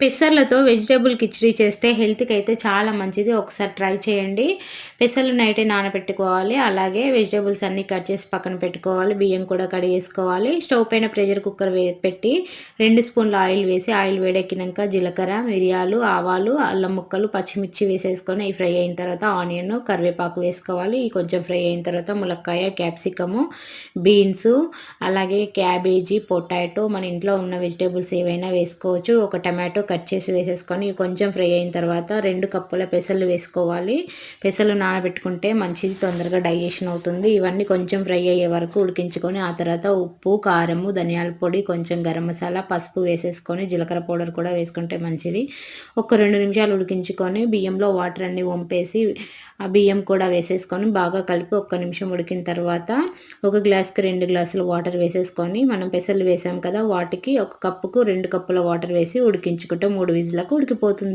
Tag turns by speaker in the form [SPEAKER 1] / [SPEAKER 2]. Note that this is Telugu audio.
[SPEAKER 1] పెసర్లతో వెజిటేబుల్ కిచడీ చేస్తే హెల్త్కి అయితే చాలా మంచిది. ఒకసారి ట్రై చేయండి. పెసర్లు నైటే నానబెట్టుకోవాలి. అలాగే వెజిటేబుల్స్ అన్నీ కట్ చేసి పక్కన పెట్టుకోవాలి. బియ్యం కూడా కడిగేసుకోవాలి. స్టవ్ పైన ప్రెషర్ కుక్కర్ వే పెట్టి రెండు స్పూన్ల ఆయిల్ వేసి ఆయిల్ వేడెక్కినాక జీలకర్ర మిరియాలు ఆవాలు అల్లం ముక్కలు పచ్చిమిర్చి వేసేసుకొని ఈ ఫ్రై అయిన తర్వాత ఆనియన్ కరివేపాకు వేసుకోవాలి. కొంచెం ఫ్రై అయిన తర్వాత ములక్కాయ క్యాప్సికము బీన్స్ అలాగే క్యాబేజీ పొటాటో మన ఇంట్లో ఉన్న వెజిటేబుల్స్ ఏవైనా వేసుకోవచ్చు. ఒక టమాటో కట్ చేసి వేసేసుకొని కొంచెం ఫ్రై అయిన తర్వాత రెండు కప్పుల పెసలు వేసుకోవాలి. పెసలు నానబెట్టుకుంటే మంచిది తొందరగా డైజెషన్ అవుతుంది. ఇవన్నీ కొంచెం ఫ్రై అయ్యే వరకు ఉడికించుకొని ఆ తర్వాత ఉప్పు కారము ధనియాల పొడి కొంచెం గరం మసాలా పసుపు వేసేసుకొని జీలకర్ర పౌడర్ కూడా వేసుకుంటే మంచిది. ఒక రెండు నిమిషాలు ఉడికించుకొని బియ్యంలో వాటర్ అన్ని వంపేసి ఆ బియ్యం కూడా వేసేసుకొని బాగా కలిపి ఒక్క నిమిషం ఉడికిన తర్వాత ఒక గ్లాస్కి రెండు గ్లాసులు వాటర్ వేసేసుకొని మనం పెసలు వేసాం కదా వాటికి ఒక కప్పుకు రెండు కప్పుల వాటర్ వేసి ఉడికించుకుంటాం మూడు విజిలకు ఉడికిపోతుంది.